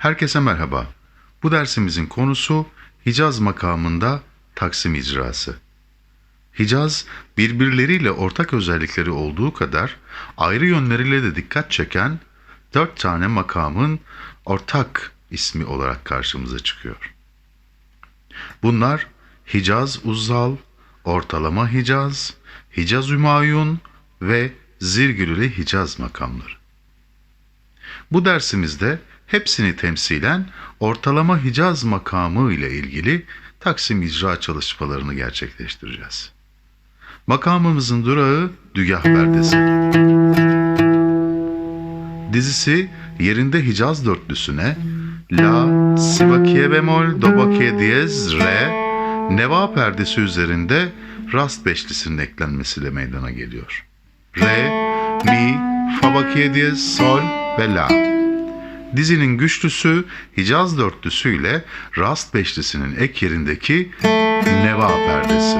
Herkese merhaba. Bu dersimizin konusu Hicaz makamında Taksim icrası. Hicaz, birbirleriyle ortak özellikleri olduğu kadar ayrı yönleriyle de dikkat çeken dört tane makamın ortak ismi olarak karşımıza çıkıyor. Bunlar Hicaz Uzzal, Ortalama Hicaz, Hicaz Ümayun ve Zirgülüli Hicaz makamları. Bu dersimizde hepsini temsilen ortalama Hicaz makamı ile ilgili Taksim icra çalışmalarını gerçekleştireceğiz. Makamımızın durağı Dügah Perdesi. Dizisi yerinde Hicaz dörtlüsüne La, Si bakiye bemol, Do bakiye diyez, Re, Neva perdesi üzerinde Rast beşlisinin eklenmesiyle meydana geliyor. Re, Mi, Fa bakiye diyez, Sol ve La. Dizinin güçlüsü Hicaz dörtlüsü ile Rast beşlisinin ek yerindeki Neva perdesi.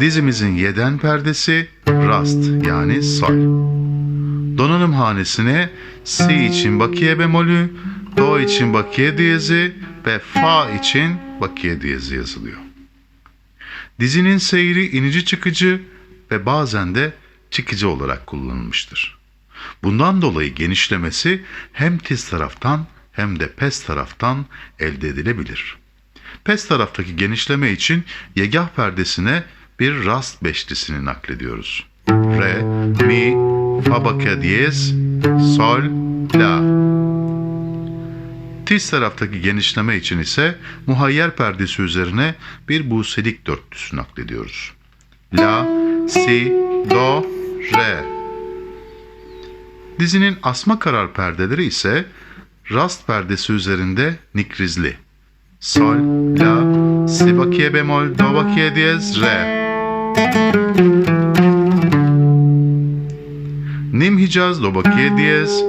Dizimizin yeden perdesi Rast yani Sol. Donanım hanesine Si için bakiye bemolü, Do için bakiye diyezi ve Fa için bakiye diyezi yazılıyor. Dizinin seyri inici çıkıcı ve bazen de çıkıcı olarak kullanılmıştır. Bundan dolayı genişlemesi hem tiz taraftan hem de pes taraftan elde edilebilir. Pes taraftaki genişleme için yegah perdesine bir rast beşlisini naklediyoruz. Re, mi, fa bakiye diyez, sol, la. Tiz taraftaki genişleme için ise muhayyer perdesi üzerine bir buselik dörtlüsü naklediyoruz. La, si, do, re. Dizinin asma karar perdeleri ise rast perdesi üzerinde nikrizli. Sol, la, si bakiye bemol, do bakiye diyez, re. Nim Hicaz, Do bakiye diyez,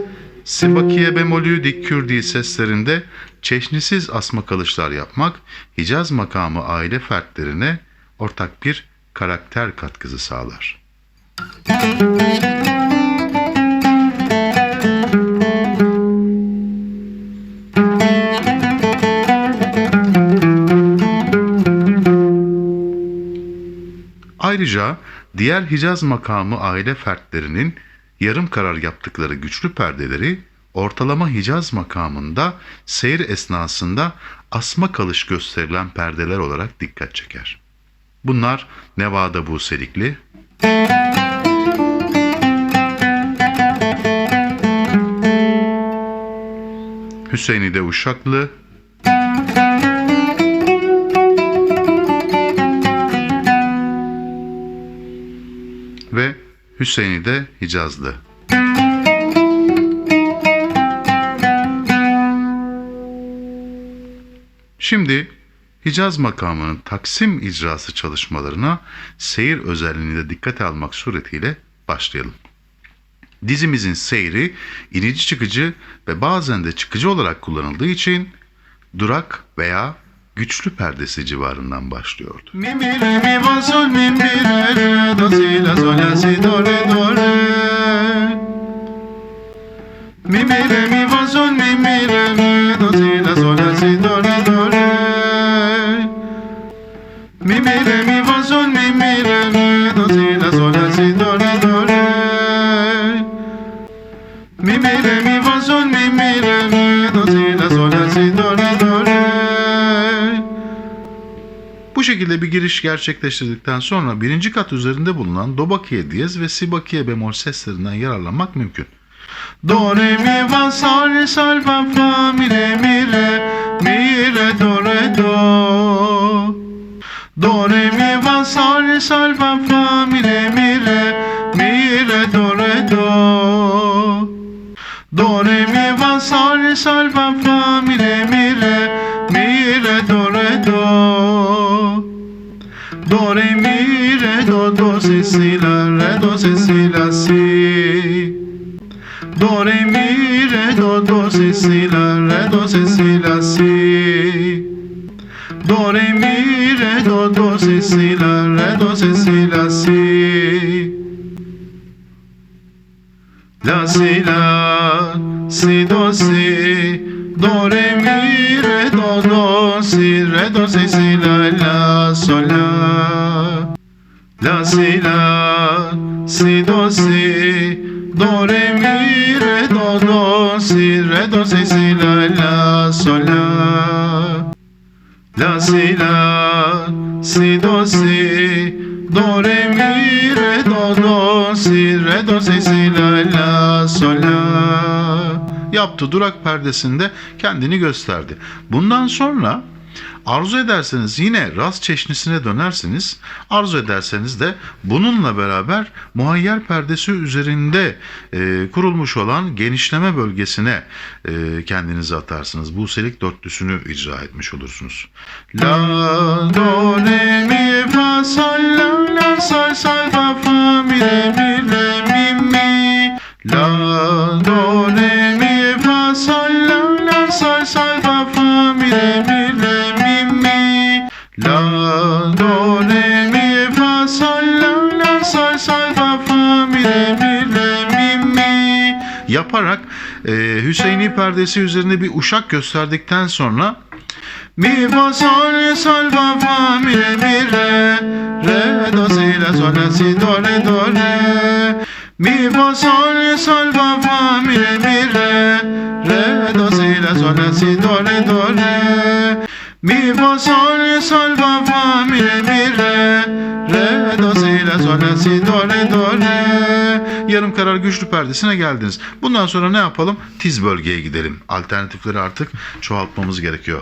Si bakiye bemolü dik kürdi seslerinde çeşnisiz asma kalışlar yapmak Hicaz makamı aile fertlerine ortak bir karakter katkısı sağlar. Ayrıca diğer Hicaz makamı aile fertlerinin yarım karar yaptıkları güçlü perdeleri ortalama Hicaz makamında seyir esnasında asma kalış gösterilen perdeler olarak dikkat çeker. Bunlar Nevada Buselikli, Hüseyin'de Uşaklı, ve Hüseyin'de Hicazlı. Şimdi Hicaz makamının Taksim icrası çalışmalarına seyir özelliğini de dikkate almak suretiyle başlayalım. Dizimizin seyri inici çıkıcı ve bazen de çıkıcı olarak kullanıldığı için durak veya güçlü perdesi civarından başlıyordu. Mi mi mi fa sol mi mi re re do si la sol la si do re do re Mi mi re mi fa sol mi mi re re do si la sol la si do re giriş gerçekleştirdikten sonra birinci kat üzerinde bulunan do diyez ve si bakiye bemol seslerinden yararlanmak mümkün. Do re mi fa sol sol fa fa mi re mi re mi re do re do. Do re mi fa sol sol fa fa mi re mi re mi re do re do. Do re mi fa sol sol fa fa mi re mi re mi re do re Do si la re do si. Si la si Do re mi re do do si si la re do si. Si la si La si la si do si. Do re mi re do do si re do si si la la sol la. La si la si do si si re do si si la la sol la. La si la si do si. Do re mi re do do si. Re do si si la la sol la. Yaptı durak perdesinde kendini gösterdi. Bundan sonra arzu ederseniz yine rast çeşnisine dönersiniz. Arzu ederseniz de bununla beraber muayyer perdesi üzerinde e, kurulmuş olan genişleme bölgesine e, kendinizi atarsınız. Bu selik dörtlüsünü icra etmiş olursunuz. La do re mi fa sol la la sol sol fa fa mi re mi re mi mi La do Yaparak e, Hüseyini perdesi üzerinde bir uşak gösterdikten sonra Mi fa sol sol fa fa mi mi re re do si la sol la si do re do re. Mi fa sol sol fa fa mi mi re re do si la sol la si do re do re. Mi fa sol sol fa fa mi mi re re do si la sol si do re do re yarım karar güçlü perdesine geldiniz. Bundan sonra ne yapalım? Tiz bölgeye gidelim. Alternatifleri artık çoğaltmamız gerekiyor.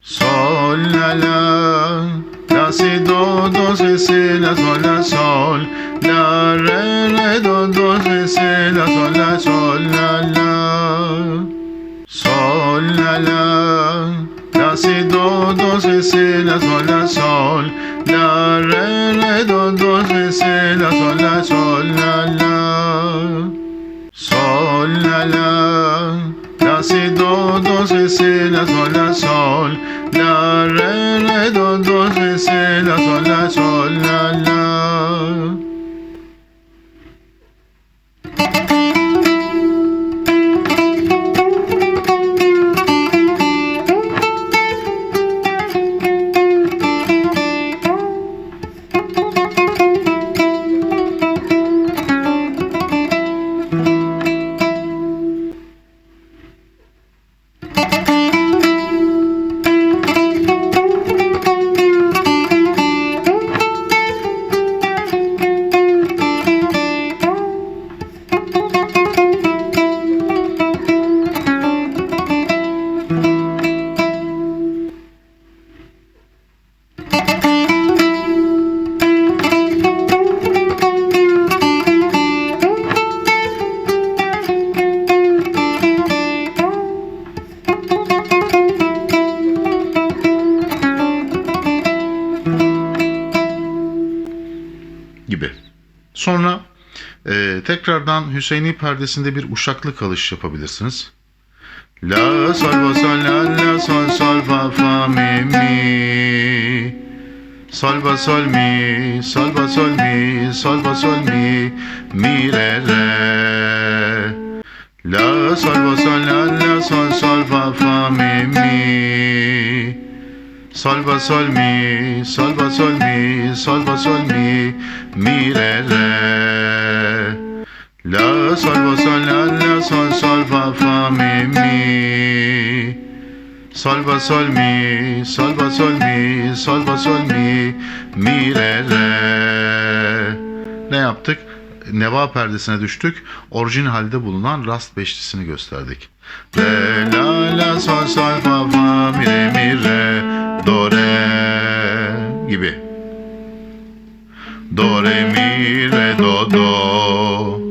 Sol la la La si do do si si la sol la sol La re re do do si si la sol la sol la la Sol la la La si do do si si la sol la sol La re re do do si si la sol la sol la la. Sol la la. La si do do si si la sol la sol. La re re do do si si la sol la sol la la tekrardan Hüseyini perdesinde bir uşaklı kalış yapabilirsiniz. La sol fa sol la la sol sol fa fa mi mi. Sol fa sol mi sol fa sol mi sol fa sol mi mi re re. La sol fa sol la la sol sol fa fa mi mi. Sol fa sol mi sol fa sol mi sol fa sol mi mi re re La sol fa sol la la sol sol fa fa mi mi Sol fa sol mi sol fa sol mi sol fa sol mi mi re re Ne yaptık? Neva perdesine düştük. Orijin halde bulunan rast beşlisini gösterdik. Re la la sol sol fa fa mi re mi re do re gibi. Do re mi re do do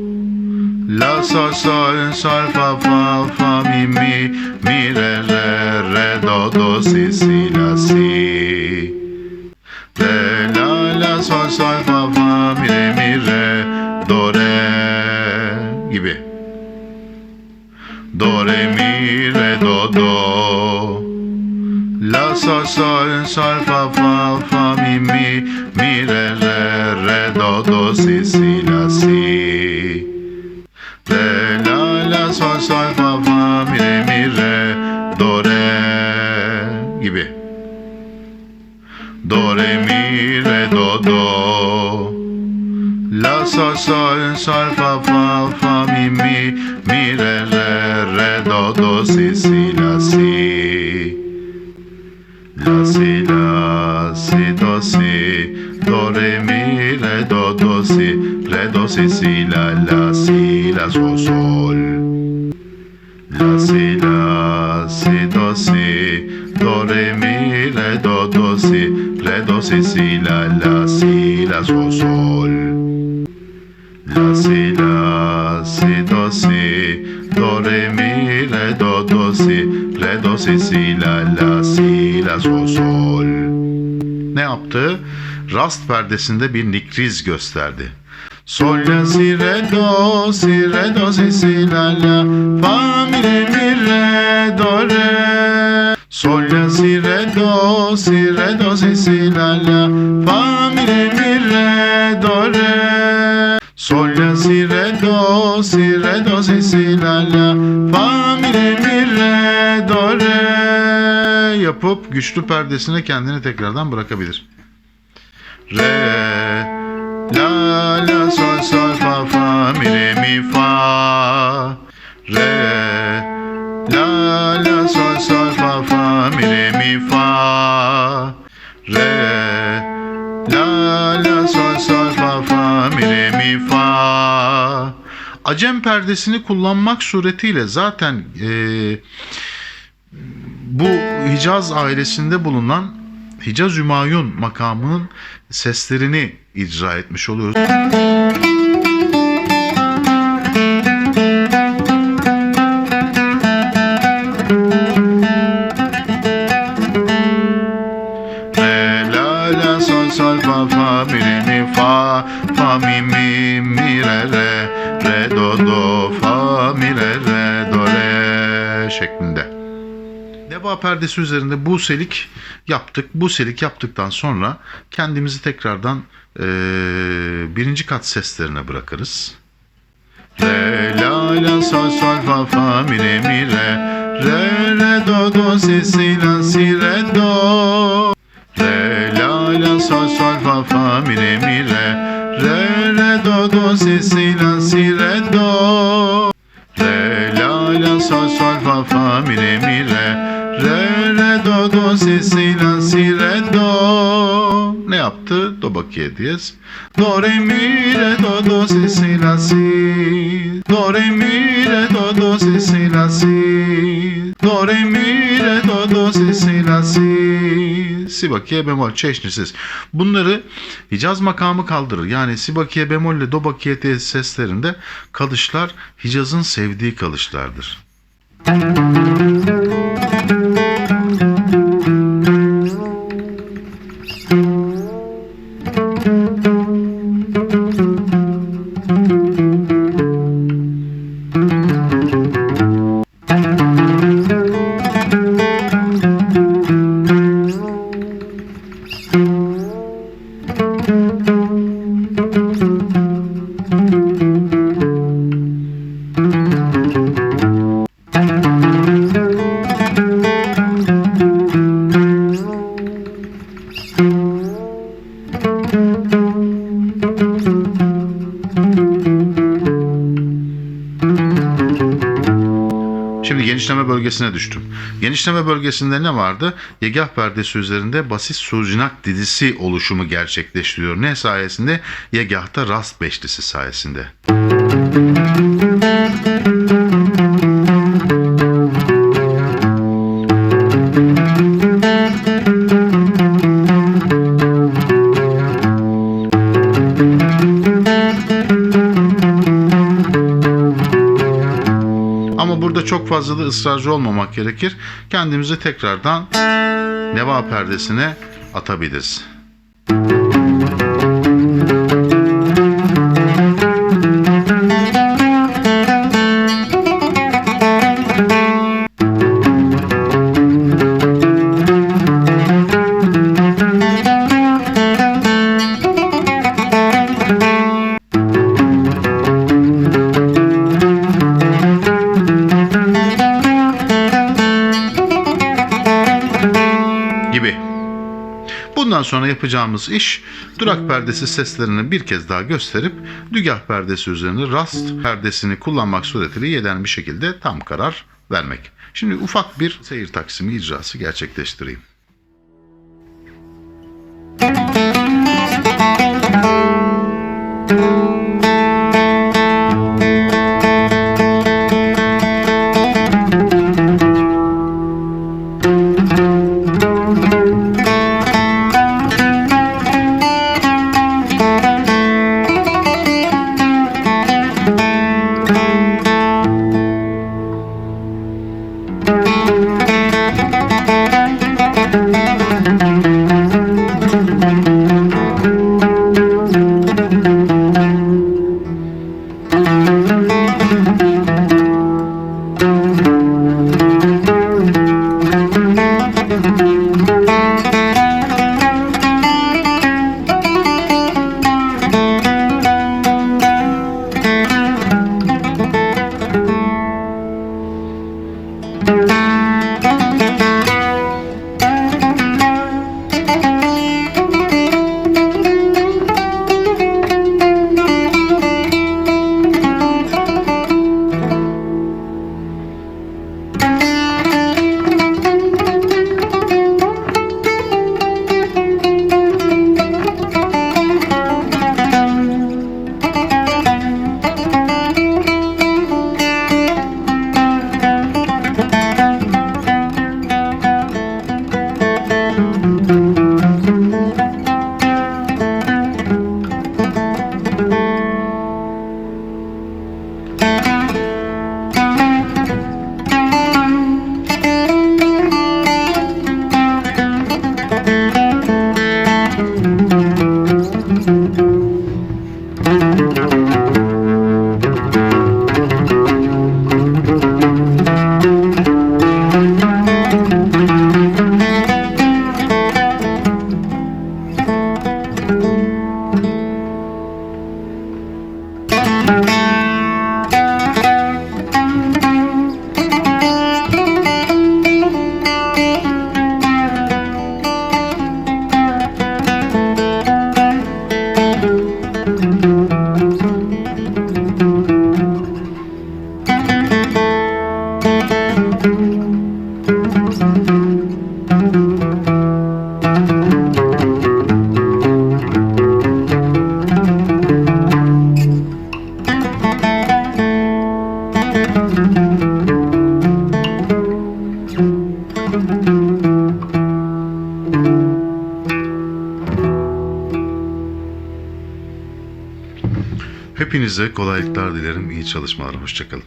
La sol sol sol fa fa fa mi mi mi re re re do do si si la si. Re la la sol sol fa fa mi re mi re do re gibi. Do re mi re do do. La sol sol sol fa fa fa mi mi mi re re re do do si si la si Re la la sol sol fa fa mi re mi re do re gibi. Do re mi re do do. La sol sol sol fa fa fa mi mi mi re re re do do si si la si. La si la si do si do re mi re do do si re do si si la la si la sol sol. La si la si do si do re mi re do do si re do si si la la si la sol sol. La si la si do si do re mi re do do si re do si si la la si la sol sol. Ne yaptı? Rast perdesinde bir nikriz gösterdi. Sol la si re do si re do si si la la. Fa mi re mi re do re Sol la si re do si re do si si la la. Fa mi re mi re do re Sol la si re do si re do si si la la. Fa mi re mi re do re Yapıp güçlü perdesine kendini tekrardan bırakabilir. Re La la sol sol fa fa mi re mi fa Re. La la sol sol fa fa mi re mi fa Re. La la sol sol fa fa mi re mi fa. Acem perdesini kullanmak suretiyle zaten eee, bu Hicaz ailesinde bulunan Hicaz Hümayun makamının seslerini icra etmiş oluyoruz. Fa mi mi mi re re re do do fa mi re re do re şeklinde. Deva perdesi üzerinde bu selik yaptık. Bu selik yaptıktan sonra kendimizi tekrardan eee, birinci kat seslerine bırakırız. Re la la sol sol fa fa mi re mi re Re re do do si si la si re do Re la la sol sol fa fa mi re mi re Re re do do si si la si re do Re la la sol sol fa fa mi re mi re Re do si re do Ne yaptı? Do bakiye diyez. Do re mi re do do si si Do re mi re do do si si Do re mi re do do si si si bakiye bemol çeşnisiz. Bunları Hicaz makamı kaldırır. Yani si bakiye bemol ile do bakiye diyez seslerinde kalışlar Hicaz'ın sevdiği kalışlardır. Şimdi bölgesine düştüm. Genişleme bölgesinde ne vardı? Yegah perdesi üzerinde basit surcinak dizisi oluşumu gerçekleştiriyor. Ne sayesinde? Yegahta rast beşlisi sayesinde. Ama fazla da ısrarcı olmamak gerekir. Kendimizi tekrardan neva perdesine atabiliriz. Yapacağımız iş durak perdesi seslerini bir kez daha gösterip dügah perdesi üzerine rast perdesini kullanmak suretiyle yeden bir şekilde tam karar vermek. Şimdi ufak bir seyir taksimi icrası gerçekleştireyim. Kolaylıklar dilerim. İyi çalışmalar. Hoşçakalın.